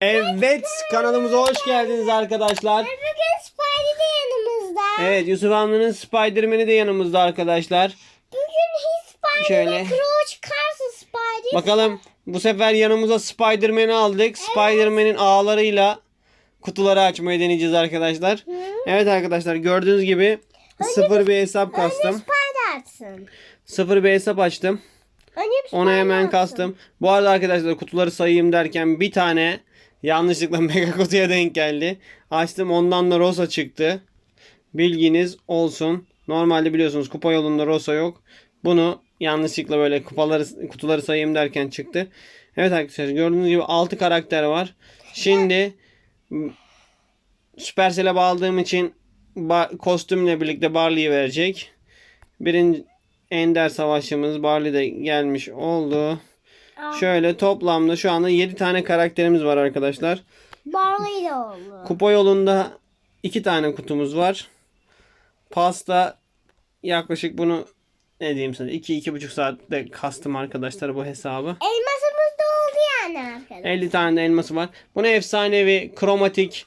Evet kanalımıza hoş geldiniz arkadaşlar. Bugün Spidey de yanımızda. Evet Yusuf Hamdi'nin Spiderman'i de yanımızda arkadaşlar. Bugün hiç Spidey Şöyle. ve Crow çıkarsa Spidey. Bakalım bu sefer yanımıza Spiderman'i aldık. Spiderman'in ağlarıyla kutuları açmayı deneyeceğiz arkadaşlar. Evet arkadaşlar gördüğünüz gibi sıfır bir hesap Önce kastım. Atsın. Sıfır bir hesap açtım. Önce bir Spidey hemen atsın. kastım. Bu arada arkadaşlar kutuları sayayım derken bir tane yanlışlıkla mega kutuya denk geldi. Açtım ondan da Rosa çıktı. Bilginiz olsun. Normalde biliyorsunuz kupa yolunda Rosa yok. Bunu yanlışlıkla böyle kupaları kutuları sayayım derken çıktı. Evet arkadaşlar gördüğünüz gibi 6 karakter var. Şimdi Supercell'e bağladığım için kostümle birlikte Barley'i verecek. Birinci Ender savaşçımız Barley de gelmiş oldu. Şöyle toplamda şu anda 7 tane karakterimiz var arkadaşlar. Barley de oldu. Kupa yolunda 2 tane kutumuz var. Pasta yaklaşık bunu ne diyeyim sana 2-2,5 saatte kastım arkadaşlar bu hesabı. Elmasımız da oldu yani arkadaşlar. 50 tane de elması var. Bunu efsanevi, kromatik,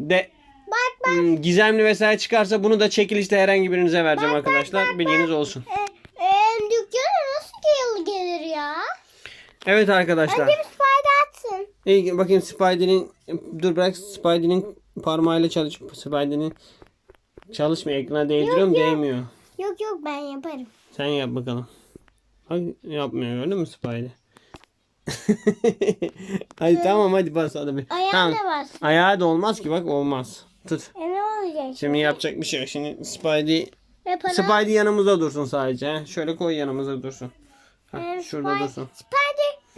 de Bak bak. hmm, gizemli vesaire çıkarsa bunu da çekilişte herhangi birinize vereceğim arkadaşlar. Bilginiz olsun. E, Evet arkadaşlar. Önce bir Spidey atsın. İyi bakayım Spidey'nin dur bırak Spidey'nin parmağıyla çalış Spidey'nin çalışmıyor ekrana değdiriyorum Yok, yok. değmiyor. Yok yok ben yaparım. Sen yap bakalım. Bak yapmıyor gördün mü Spidey? hadi tamam hadi bas hadi bir. Ayağına Tamam. bas. Ayağı da olmaz ki bak olmaz. Tut. E ne olacak? Şimdi yapacak bir şey yok. Şimdi Spidey Yapalım. Spidey yanımızda dursun sadece. Şöyle koy yanımıza dursun. Heh, Ee, şurada Spidey- dursun. Spidey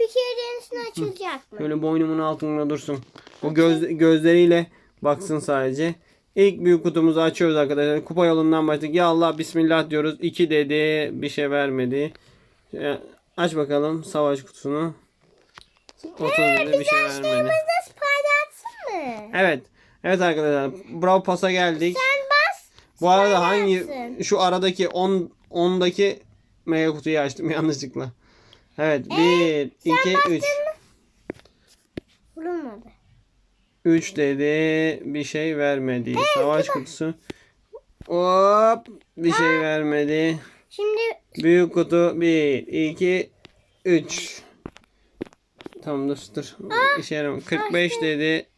bir kere denesine açılacak mı? Böyle boynumun altında dursun. O göz, gözleriyle baksın sadece. İlk büyük kutumuzu açıyoruz arkadaşlar. Kupa yolundan başladık. Ya Allah bismillah diyoruz. 2 dedi. Bir şey vermedi. Ee, Aç bakalım savaş kutusunu. 30 dedi bir şey vermedi. Mı? Evet. Evet arkadaşlar. Bravo pasa geldik. Sen bas. Bu arada hangi şu aradaki 10 10'daki mega kutuyu açtım yanlışlıkla. Evet. 1 2 3 Vurulmadı. 3 dedi. Bir şey vermedi. Savaş kutusu. Hop. Bir şey vermedi. Şimdi Büyük kutu 1 2 3 Tamam dur dur. İşe yaramıyor. 45 dedi.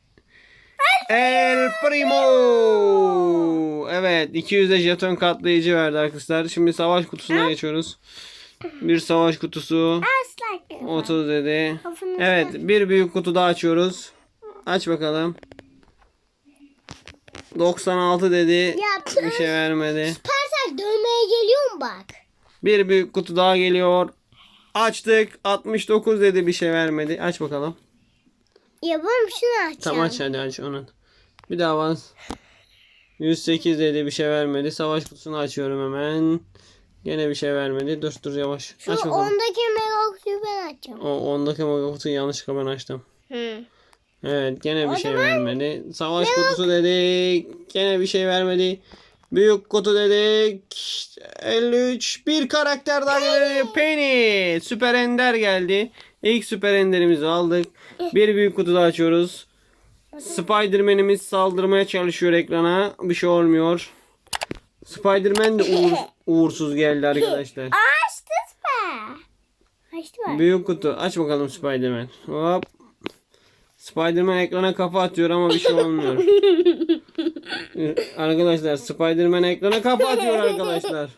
El Primo. Evet 200 de jeton katlayıcı verdi arkadaşlar. Şimdi savaş kutusuna geçiyoruz. Bir savaş kutusu. asla 30 dedi. Evet bir büyük kutu daha açıyoruz. Aç bakalım. 96 dedi. Yaptın. Bir şey vermedi. Süpersel dövmeye geliyor mu bak? Bir büyük kutu daha geliyor. Açtık. 69 dedi bir şey vermedi. Aç bakalım. Ya ben şunu açacağım. Tamam aç hadi aç onun. Bir daha bas. 108 dedi bir şey vermedi. Savaş kutusunu açıyorum hemen. Gene bir şey vermedi. Dur dur yavaş. Şu Aç bakalım. ondaki mega kutuyu ben açacağım. O ondaki mega kutuyu yanlışlıkla ben açtım. Hı. Evet gene bir O şey zaman- vermedi. Savaş kutusu dedik. Gene bir şey vermedi. Büyük kutu dedik. 53. Bir karakter daha geldi. Penny. Süper Ender geldi. İlk Süper Ender'imizi aldık. Bir büyük kutu daha açıyoruz. Spiderman'imiz saldırmaya çalışıyor ekrana. Bir şey olmuyor. Spiderman de uğur- uğursuz geldi arkadaşlar. Açtı be. Açtı bak. Büyük kutu. Aç bakalım Spiderman. Hop. Spiderman ekrana kafa atıyor ama bir şey olmuyor. Arkadaşlar Spiderman ekrana kafa atıyor arkadaşlar.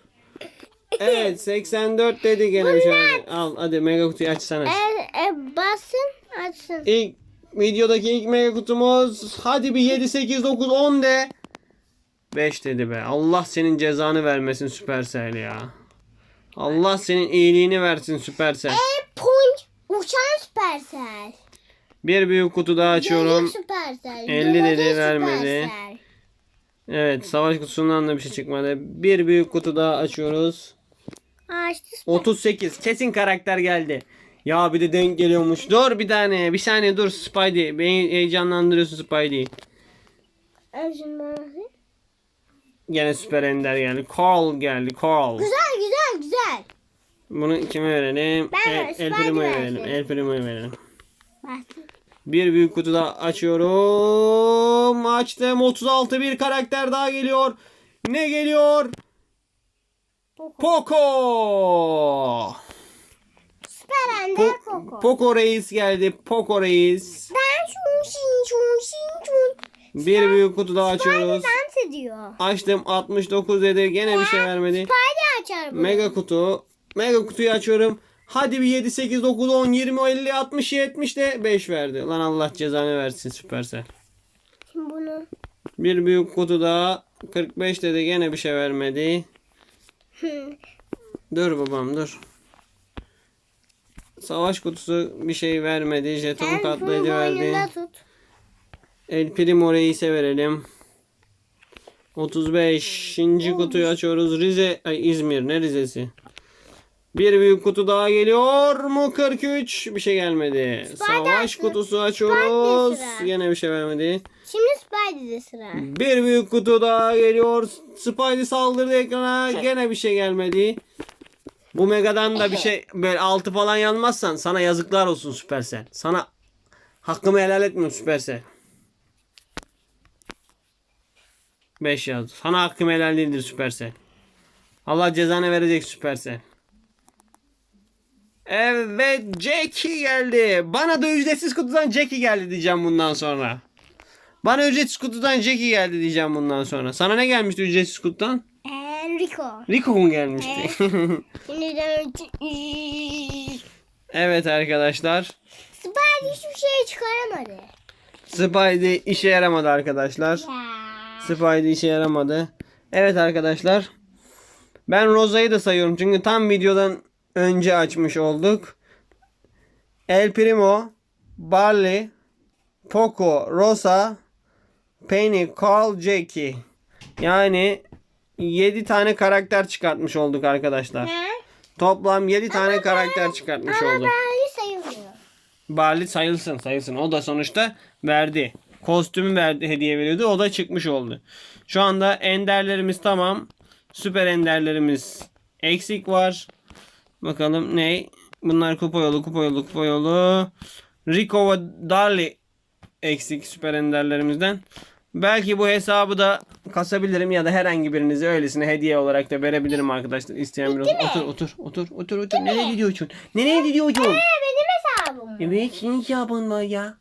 Evet 84 dedi gene bir şey. Al hadi mega kutuyu aç sen aç. E, e, basın açsın. İlk videodaki ilk mega kutumuz. Hadi bir 7 8 9 10 de. 5 dedi be. Allah senin cezanı vermesin Supercell ya. Allah senin iyiliğini versin Supercell. E, punch. Uçan süpersel. Bir büyük kutu daha açıyorum. Dönük süpersel. 50 dedi, domates vermedi. süpersel. Evet savaş kutusundan da bir şey çıkmadı. Bir büyük kutu daha açıyoruz. Açtı. 38 kesin karakter geldi. Ya bir de denk geliyormuş. Dur bir tane bir saniye dur Spidey. Beni heyecanlandırıyorsun Spidey. Bana. Gene süper ender geldi. Carl geldi Carl. Güzel güzel güzel. Bunu kime verelim? Ben El, El Primo'ya verelim. El Primo'ya verelim. Bir büyük kutu da açıyorum. Açtım. 36 bir karakter daha geliyor. Ne geliyor? Poco. Süper Ender Po- Koko. Poco Reis geldi. Poco Reis. Ben şun şun şin şun. Bir büyük kutu daha açıyoruz. Dans ediyor. Açtım 69 dedi. Gene bir şey vermedi. Spider açar bunu. Mega kutu. Mega kutuyu açıyorum. Hadi bir 7, 8, 9, 10, 20, 50, 60, 70 de 5 verdi. Lan Allah cezanı versin Süpersel. Şimdi bunu. Bir büyük kutu daha. 45 dedi gene bir şey vermedi. Dur babam dur. Savaş kutusu bir şey vermedi. Jeton Sen katlayıcı verdi. El Primo Reis'e verelim. 35. kutuyu açıyoruz. Rize, ay İzmir ne Rize'si? Bir büyük kutu daha geliyor mu? 43. Bir şey gelmedi. Savaş sıra. kutusu açıyoruz. sıra. Yine bir şey vermedi. Şimdi Spider'de sıra. Bir büyük kutu daha geliyor. Spidey saldırdı ekrana. Gene bir şey gelmedi. Bu Mega'dan da bir şey böyle altı falan yanmazsan sana yazıklar olsun Süpersel. Sana hakkımı helal etmiyorum Süpersel. 5 yazdı. Sana hakkım helal değildir Süpersel. Allah cezanı verecek Süpersel. Evet Jackie geldi. Bana da ücretsiz kutudan Jackie geldi diyeceğim bundan sonra. Bana ücretsiz kutudan Jackie geldi diyeceğim bundan sonra. Sana ne gelmişti ücretsiz kutudan? Enrico. Rico mu gelmişti? Evet arkadaşlar. Spider hiçbir şey çıkaramadı. Spidey işe yaramadı arkadaşlar. Ya. Spidey işe yaramadı. Evet arkadaşlar. Ben Rosa'yı da sayıyorum. Çünkü tam videodan önce açmış olduk. El Primo, Barley, Poco, Rosa, Penny, Carl, Jackie. Yani 7 tane karakter çıkartmış olduk arkadaşlar. Ne? Toplam 7 tane karakter çıkartmış Ama olduk. belli sayılmıyor. Barley sayılsın sayılsın. O da sonuçta verdi. Kostümü verdi hediye veriyordu. O da çıkmış oldu. Şu anda enderlerimiz tamam. Süper enderlerimiz eksik var. Bakalım ne? Bunlar kupa yolu kupa yolu kupa yolu. Rico ve Darley eksik süper enderlerimizden. Belki bu hesabı da kasabilirim ya da herhangi birinize öylesine hediye olarak da verebilirim arkadaşlar. İsteyen bir otur otur otur otur otur. Nereye gidiyorsun? Nereye gidiyorsun? Ee, benim hesabım. Evet senin hesabın var ya.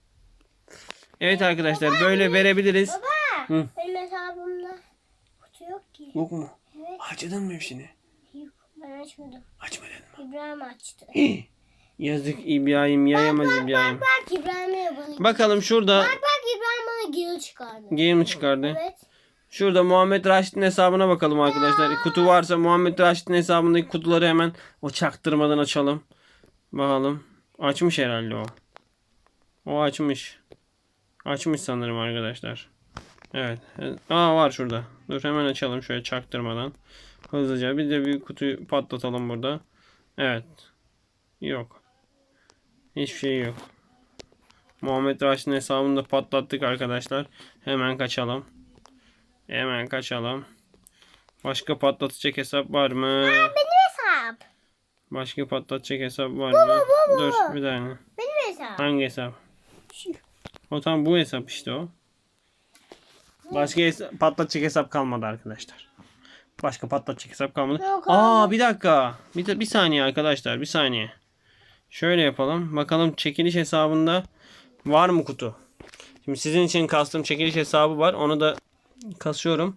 Evet arkadaşlar böyle verebiliriz. Baba Hı. benim hesabımda kutu yok ki. Yok mu? Evet. Açtın mı hepsini? Yok ben açmadım. Açmadın mı? İbrahim açtı. Yazık İbrahim yayamaz İbrahim. Bak İbrahim'e bana. Bakalım şurada Bak bak İbrahim bana geri çıkardı. game çıkardı. Evet. Şurada Muhammed Raşit'in hesabına bakalım arkadaşlar. Kutu varsa Muhammed Raşit'in hesabındaki kutuları hemen o çaktırmadan açalım. Bakalım. Açmış herhalde o. O açmış. Açmış sanırım arkadaşlar. Evet. Aa var şurada. Dur hemen açalım şöyle çaktırmadan. Hızlıca. Bir de bir kutuyu patlatalım burada. Evet. Yok. Hiçbir şey yok. Muhammed Raşit'in hesabını da patlattık arkadaşlar. Hemen kaçalım. Hemen kaçalım. Başka patlatacak hesap var mı? Benim hesap. Başka patlatacak hesap var mı? Dur bir tane. Benim hesap. Hangi hesap? Şu. O tam bu hesap işte o. Başka hesap, patlatacak hesap kalmadı arkadaşlar. Başka patlatacak hesap kalmadı. Yok Aa abi. bir dakika. Bir, bir saniye arkadaşlar bir saniye. Şöyle yapalım. Bakalım çekiliş hesabında var mı kutu? Şimdi sizin için kastım çekiliş hesabı var. Onu da kasıyorum.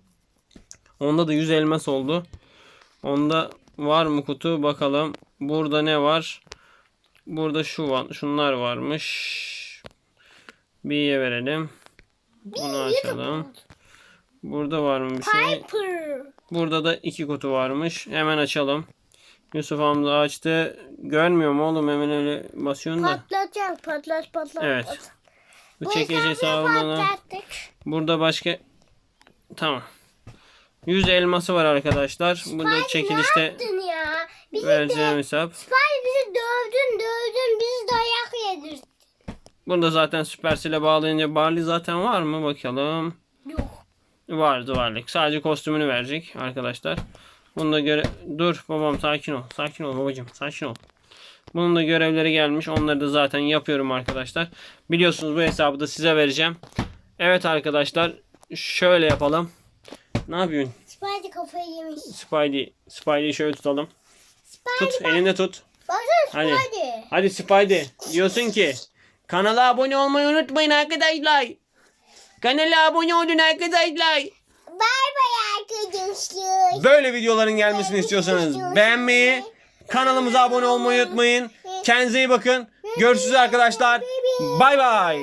Onda da 100 elmas oldu. Onda var mı kutu? Bakalım. Burada ne var? Burada şu var. Şunlar varmış. B'ye verelim. Bunu açalım. Burada var mı bir şey? Burada da iki kutu varmış. Hemen açalım. Yusuf Hamza açtı. Görmüyor mu oğlum? Hemen öyle basıyorsun da. Patlatacak patlat patlat. Evet. Bu çekici patlattık. Burada başka Tamam. 100 elması var arkadaşlar. Bu da Ne çekilişte yaptın ya? Bizi vereceğim de, hesap. Spy bizi dövdün dövdün. Burada zaten Supercell'e bağlayınca Barley zaten var mı? Bakalım. Yok. Vardı varlık. Sadece kostümünü verecek arkadaşlar. Bunu da göre... Dur babam sakin ol. Sakin ol babacığım. Sakin ol. Bunun da görevleri gelmiş. Onları da zaten yapıyorum arkadaşlar. Biliyorsunuz bu hesabı da size vereceğim. Evet arkadaşlar. Şöyle yapalım. Ne yapıyorsun? Spidey kafayı yemiş. Spidey. Spidey'i şöyle tutalım. Spidey Tut elinde tut. Baksana Hadi. Spidey. Hadi Spidey. Diyorsun ki kanala abone olmayı unutmayın arkadaşlar. Kanala abone olun arkadaşlar. Bay bay arkadaşlar. Böyle videoların gelmesini istiyorsanız beğenmeyi, kanalımıza abone olmayı unutmayın. Kendinize iyi bakın. Görüşürüz arkadaşlar. Bay bay.